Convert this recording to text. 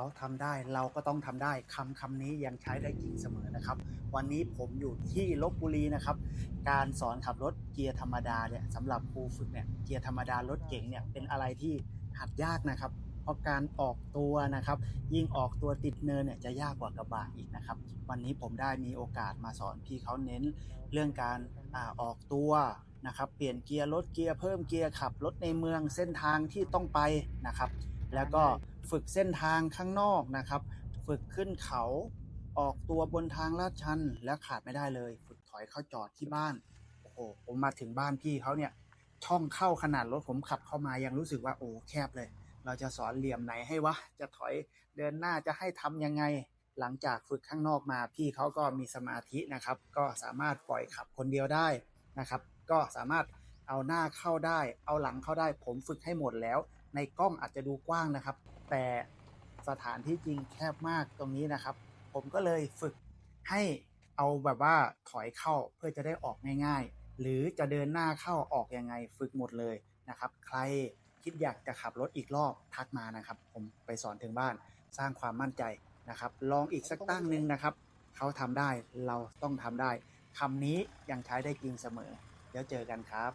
เขาทำได้เราก็ต้องทำได้คำคำนี้ยังใช้ได้จริงเสมอนะครับ วันนี้ผมอยู่ที่ลบบุรีนะครับ การสอนขับรถเกียร์ธรรมดาเนี่ยสำหรับครูฝึกเนี่ยเกียร์ธรรมดารถเก๋งเนี่ยเป็นอะไรที่หัดยากนะครับเพราะการออกตัวนะครับ ยิ่งออกตัวติดเนินเนี่ยจะยากกว่ากระบะอีกนะครับ วันนี้ผมได้มีโอกาสมาสอนพี่เขาเน้นเรื่องการอาออกตัวนะครับเปลี่ยนเกียร์ลดเกียร์เพิ่มเกียร์ขับรถในเมืองเส้นทางที่ต้องไปนะครับ แล้วก็ ฝึกเส้นทางข้างนอกนะครับ ฝึกขึ้นเขาออกตัวบนทางลาดชันและขาดไม่ได้เลย ฝึกถอยเข้าจอดที่บ้านโอ้โหผมมาถึงบ้านพี่เขาเนี่ยช่องเข้าขนาดรถผมขับเข้ามายังรู้สึกว่าโอ้แคบเลย เราจะสอนเหลี่ยมไหนให้วะจะถอยเดินหน้าจะให้ทำยังไง หลังจากฝึกข้างนอกมาพี่เขาก็มีสมาธินะครับ ก็สามารถปล่อยขับคนเดียวได้นะครับ ก็สามารถเอาหน้าเข้าได้ เอาหลังเข้าได้ ผมฝึกให้หมดแล้ว ในกล้องอาจจะดูกว้างนะครับ แต่สถานที่จริงแคบมากตรงนี้นะครับ ผมก็เลยฝึกให้เอาแบบว่าถอยเข้าเพื่อจะได้ออกง่าย ๆ หรือจะเดินหน้าเข้าออกยังไงฝึกหมดเลยนะครับ ใครคิดอยากจะขับรถอีกรอบทักมานะครับ ผมไปสอนถึงบ้านสร้างความมั่นใจนะครับ ลองอีกสักตั้งหนึ่งนะครับเขาทำได้เราต้องทำได้คำนี้ยังใช้ได้จริงเสมอ แล้วเจอกันครับ